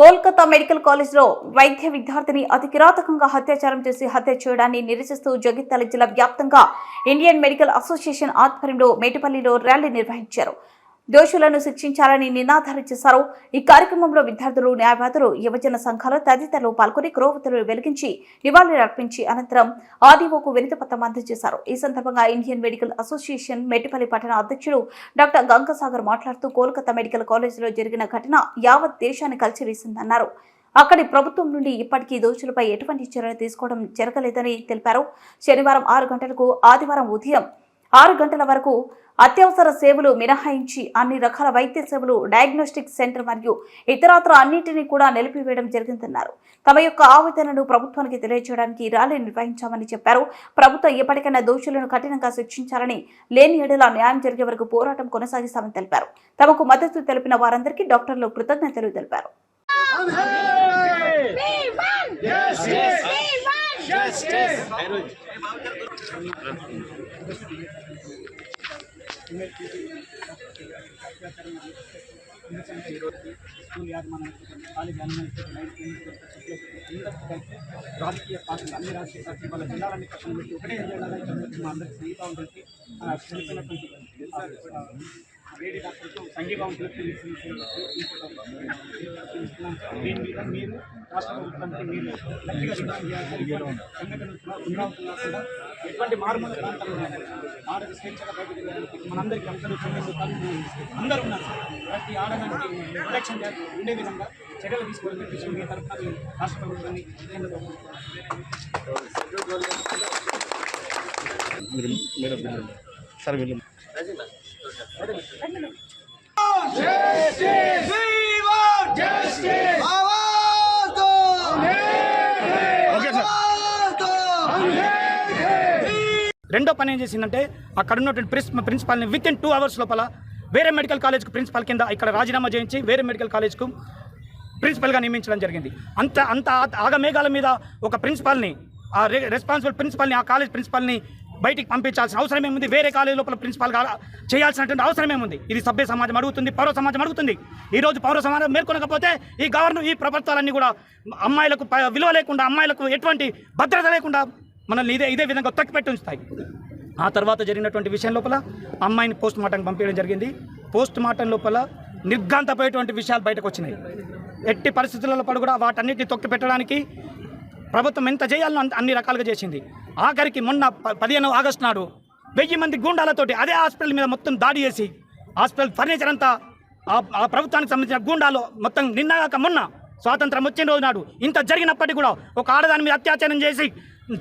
Kolkata medical కాలేజ్లో వైద్య విద్యార్థిని అతి కిరాతకంగా అత్యాచారం చేసి హత్య చేయడాన్ని నిరసిస్తూ జగిత్యాల జిల్లా వ్యాప్తంగా ఇండియన్ మెడికల్ అసోసియేషన్ ఆధ్వర్యంలో మేటిపల్లిలో ర్యాలీ నిర్వహించారు. దోషులను శిక్షించాలని నినాదాలు చేశారు. ఈ కార్యక్రమంలో విద్యార్థులు న్యాయవాదులు యువజన సంఘాలు తదితరులు పాల్గొని క్రోవతులు వెలిగించి నివాళులర్పించి అనంతరం ఆర్డీఓకు వినతి పత్రం అందజేశారు. ఈ సందర్భంగా ఇండియన్ మెడికల్ అసోసియేషన్ మెట్టిపల్లి పట్టణ అధ్యక్షుడు డాక్టర్ గంగసాగర్ మాట్లాడుతూ కోల్కతా మెడికల్ కాలేజీలో జరిగిన ఘటన యావత్ దేశాన్ని కలిసివేసిందన్నారు. అక్కడి ప్రభుత్వం నుండి ఇప్పటికీ దోషులపై ఎటువంటి చర్యలు తీసుకోవడం జరగలేదని తెలిపారు. శనివారం ఆరు గంటలకు ఆదివారం ఉదయం ఆరు గంటల వరకు అత్యవసర సేవలు మినహాయించి అన్ని రకాల వైద్య సేవలు డయాగ్నోస్టిక్ సెంటర్ మరియు ఇతరత్ర అన్నింటినీ కూడా నిలిపివేయడం జరిగిందన్నారు. తమ యొక్క ఆవేదనను ప్రభుత్వానికి తెలియజేయడానికి ఈ ర్యాలీ నిర్వహించామని చెప్పారు. ప్రభుత్వం ఎప్పటికైనా దోషులను కఠినంగా శిక్షించాలని లేని ఎడల న్యాయం జరిగే వరకు పోరాటం కొనసాగిస్తామని తెలిపారు. తమకు మద్దతు తెలిపిన వారందరికీ డాక్టర్లు కృతజ్ఞతలు తెలిపారు. స్కూల్ యాజమాన్యం కాలేజ్ యాజమాన్యం అందరికీ కలిసి రాజకీయ పార్టీలు అన్ని రాజకీయ పార్టీలు వాళ్ళ జిల్లాలన్నీ పక్కన పెట్టి ఒకటే జిల్లాలో మా చనిపోయినటువంటి సంఘీభావం తెలిపి దీని మీద మీరు రాష్ట్ర ప్రభుత్వానికి మీరు గట్టిగా ఎటువంటి మారుమూల ప్రాంతాలు ఉన్నాయి ఆడది స్వేచ్ఛగా బయటకు వెళ్ళడానికి మనందరికీ అందరూ చెల్లెలు అందరూ ఉన్నారు ప్రతి ఆడదానికి ప్రొటెక్షన్ ఉండే విధంగా చర్యలు తీసుకోవాలని చెప్పేసి మీ తరఫున మేము రాష్ట్ర ప్రభుత్వాన్ని కేంద్ర ప్రభుత్వాన్ని మీరు సార్ వీళ్ళు ఓకే రెండో పని ఏం చేసిందంటే అక్కడ ఉన్నటువంటి ప్రిన్స్ ప్రిన్సిపాల్ని విత్ ఇన్ టూ అవర్స్ లోపల వేరే మెడికల్ కాలేజ్కు ప్రిన్సిపాల్ కింద ఇక్కడ రాజీనామా చేయించి వేరే మెడికల్ కాలేజ్కు ప్రిన్సిపల్గా నియమించడం జరిగింది. అంత అంత ఆగమేఘాల మీద ఒక ప్రిన్సిపాల్ని ఆ రె- రెస్పాన్సిబుల్ ప్రిన్సిపాల్ని ఆ కాలేజ్ ప్రిన్సిపాల్ని బయటికి పంపించాల్సిన అవసరం ఏముంది? వేరే కాలేజ్ లోపల ప్రిన్సిపాల్ చేయాల్సినటువంటి అవసరం ఏముంది? ఇది సభ్య సమాజం అడుగుతుంది పౌర సమాజం అడుగుతుంది. ఈ రోజు పౌర సమాజం మేల్కొనకపోతే ఈ గవర్నర్ ఈ ప్రభుత్వాలన్నీ కూడా అమ్మాయిలకు విలువ లేకుండా అమ్మాయిలకు ఎటువంటి భద్రత లేకుండా మనల్ని ఇదే ఇదే విధంగా తొక్కిపెట్టి ఉంచుతాయి. ఆ తర్వాత జరిగినటువంటి విషయం లోపల అమ్మాయిని పోస్ట్ మార్టం పంపించడం జరిగింది. పోస్ట్ మార్టం లోపల నిర్ఘాంతపోయేటువంటి విషయాలు బయటకు వచ్చినాయి. ఎట్టి పరిస్థితులలో పడు కూడా వాటన్నిటిని తొక్కి పెట్టడానికి ప్రభుత్వం ఎంత చేయాలో అంత- అన్ని రకాలుగా చేసింది. ఆఖరికి మొన్న ప- పదిహేను ఆగస్టు నాడు వెయ్యి మంది గూండాలతోటి అదే హాస్పిటల్ మీద మొత్తం దాడి చేసి హాస్పిటల్ ఫర్నిచర్ అంతా ఆ- ఆ ప్రభుత్వానికి సంబంధించిన గూండాలు మొత్తం నిన్నగాక మొన్న స్వాతంత్రం వచ్చిన రోజు నాడు ఇంత జరిగినప్పటికీ కూడా ఒక ఆడదాని మీద అత్యాచారం చేసి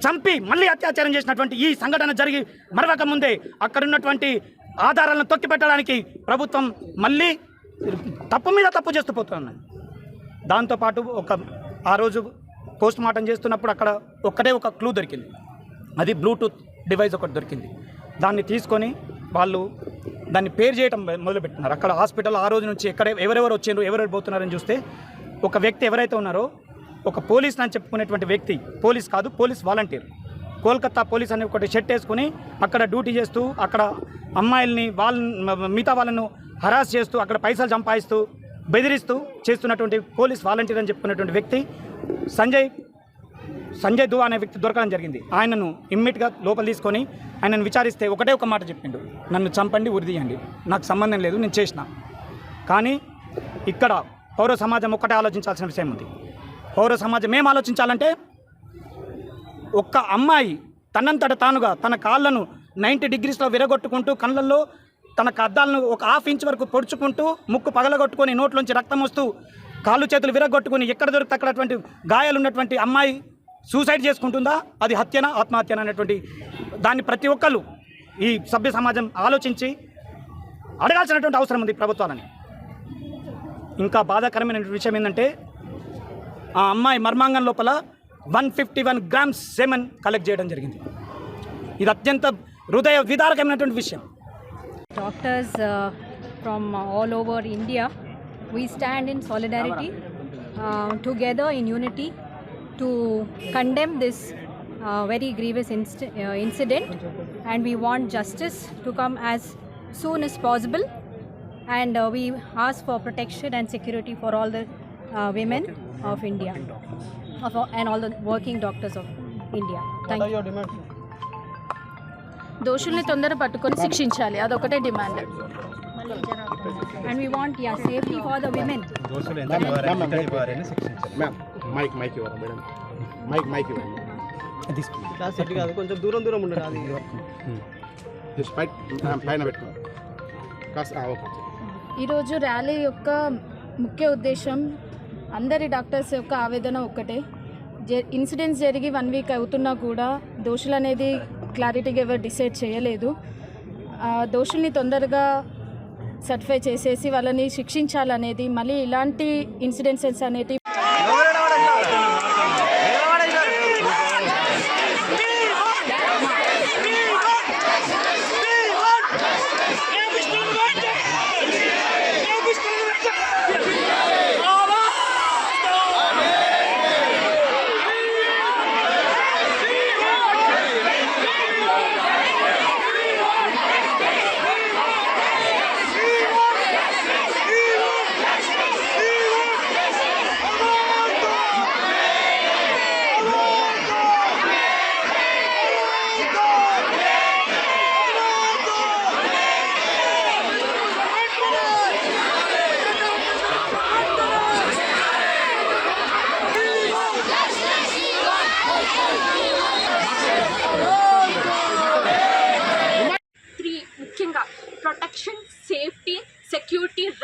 చంపి మళ్ళీ అత్యాచారం చేసినటువంటి ఈ సంఘటన జరిగి మరవక ముందే అక్కడున్నటువంటి ఆధారాలను తొక్కిపెట్టడానికి ప్రభుత్వం మళ్ళీ తప్పు మీద తప్పు చేస్తూ పోతున్నది దాంతోపాటు ఒక ఆ రోజు పోస్ట్ మార్టం చేస్తున్నప్పుడు అక్కడ ఒక్కటే ఒక క్లూ దొరికింది. అది బ్లూటూత్ డివైస్ ఒకటి దొరికింది. దాన్ని తీసుకొని వాళ్ళు దాన్ని పేరు చేయటం మొదలుపెట్టినారు. అక్కడ హాస్పిటల్ ఆ రోజు నుంచి ఎక్కడ ఎవరెవరు వచ్చిండ్రు ఎవరెవరు పోతున్నారని చూస్తే ఒక వ్యక్తి ఎవరైతే ఉన్నారో ఒక పోలీస్ అని చెప్పుకునేటువంటి వ్యక్తి పోలీస్ కాదు పోలీస్ వాలంటీర్. కోల్కతా పోలీస్ అనే ఒకటి షెట్ వేసుకుని అక్కడ డ్యూటీ చేస్తూ అక్కడ అమ్మాయిల్ని వాళ్ళ మిగతా వాళ్ళను హరాస్ చేస్తూ అక్కడ పైసలు సంపాదిస్తూ బెదిరిస్తూ చేస్తున్నటువంటి పోలీస్ వాలంటీర్ అని చెప్పుకున్నటువంటి వ్యక్తి సంజయ్ సంజయ్ దువా అనే వ్యక్తి దొరకడం జరిగింది. ఆయనను ఇమ్మీడియట్గా లోపల తీసుకొని ఆయనను విచారిస్తే ఒకటే ఒక మాట చెప్పిండు. నన్ను చంపండి ఉరిదీయండి నాకు సంబంధం లేదు నేను చేసిన. కానీ ఇక్కడ పౌర సమాజం ఒక్కటే ఆలోచించాల్సిన విషయం ఉంది. పౌర సమాజం ఏం ఆలోచించాలంటే ఒక్క అమ్మాయి తనంతట తానుగా తన కాళ్ళను నైంటీ డిగ్రీస్లో విరగొట్టుకుంటూ కళ్ళల్లో తన అద్దాలను ఒక హాఫ్ ఇంచ్ వరకు పొడుచుకుంటూ ముక్కు పగలగొట్టుకొని నోట్లోంచి రక్తం వస్తూ కాళ్ళు చేతులు విరగొట్టుకుని ఎక్కడ దొరికితే అక్కడ అటువంటి గాయాలు ఉన్నటువంటి అమ్మాయి సూసైడ్ చేసుకుంటుందా? అది హత్యనా ఆత్మహత్యనా అనేటువంటి దాన్ని ప్రతి ఒక్కళ్ళు ఈ సభ్య సమాజం ఆలోచించి అడగాల్సినటువంటి అవసరం ఉంది ప్రభుత్వాలని. ఇంకా బాధాకరమైన విషయం ఏంటంటే ఆ అమ్మాయి మర్మాంగం లోపల one fifty one grams semen collect చేయడం జరిగింది. ఇది అత్యంత హృదయ విదారకమైనటువంటి విషయం. Doctors from all over India We stand in solidarity uh, together in unity to condemn this uh, very grievous inst- uh, incident and we want justice to come as soon as possible and uh, we ask for protection and security for all the uh, women of India of, all- and all the working doctors of India. Thank you. దోషుల్ని తొందర పట్టుకొని శిక్షించాలి అదొకటే demand And we want yeah, safety for the women. Mike mike ఇవ్వరా madam mike mike class set కాదు కొంచెం దూరం దూరం ఉండదు అది పైన పెట్టుకోవాలి కాస్త ఓకే. ఈరోజు ర్యాలీ యొక్క ముఖ్య ఉద్దేశం అందరి డాక్టర్స్ యొక్క ఆవేదన ఒక్కటే. జ ఇన్సిడెంట్స్ జరిగి వన్ వీక్ అవుతున్నా కూడా దోషులు అనేది క్లారిటీగా ఎవరు డిసైడ్ చేయలేదు. దోషుల్ని తొందరగా సర్టిఫై చేసేసి వాళ్ళని శిక్షించాలనేది మళ్ళీ ఇలాంటి ఇన్సిడెన్సెస్ అనేటి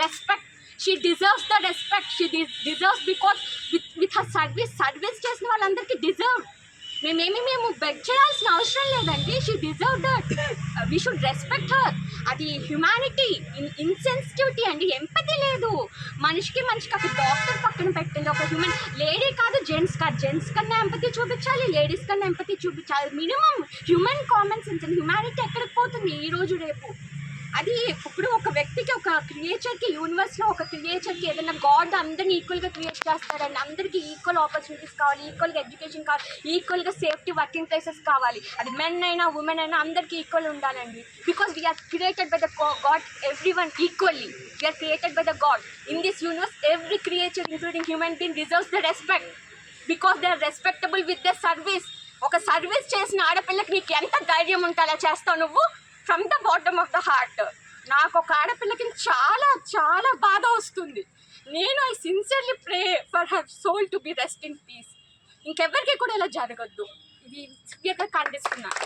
respect she deserves the respect she deserves because with with her service service చేసిన వాళ్ళందరికీ డిజర్వ్ మేమేమి మేము బెగ్ చేయాల్సిన అవసరం లేదండి. She deserve that we should respect her అది హ్యుమానిటీ ఇన్సెన్సిటివిటీ అండి. ఎంపతి లేదు. మనిషికి మనిషికి ఒక డాక్టర్ పక్కన పెట్టింది. ఒక హ్యూమన్ లేడీ కాదు జెంట్స్ కాదు జెంట్స్ కన్నా ఎంపతి చూపించాలి లేడీస్ కన్నా ఎంపతి చూపించాలి. Minimum human common sense and humanity ఎక్కడికి పోతుంది? ఈ రోజు రేపు. అది ఇప్పుడు ఒక వ్యక్తికి ఒక క్రియేచర్కి యూనివర్స్లో ఒక క్రియేచర్కి ఏదైనా గాడ్ అందరిని ఈక్వల్గా క్రియేట్ చేస్తారండి అందరికీ ఈక్వల్ ఆపర్చునిటీస్ కావాలి ఈక్వల్గా ఎడ్యుకేషన్ కావాలి ఈక్వల్గా సేఫ్టీ వర్కింగ్ ప్లేసెస్ కావాలి. అది మెన్ అయినా ఉమెన్ అయినా అందరికీ ఈక్వల్ ఉండాలండి. Because we are created by the God every one equally we are created by the God in this universe every creature including human being deserves the respect because they are respectable with the service ఒక service చేసిన ఆడపిల్లకి నీకు ఎంత ధైర్యం ఉండాలో చేస్తావు నువ్వు? From the bottom of the heart నాకు ఒక ఆడపిల్లకి చాలా చాలా బాధ వస్తుంది. నేను I sincerely pray for her soul to be rest in peace ఇంకెవ్వరికి కూడా ఇలా జరగద్దు. ఇది సివియర్గా ఖండిస్తున్నాను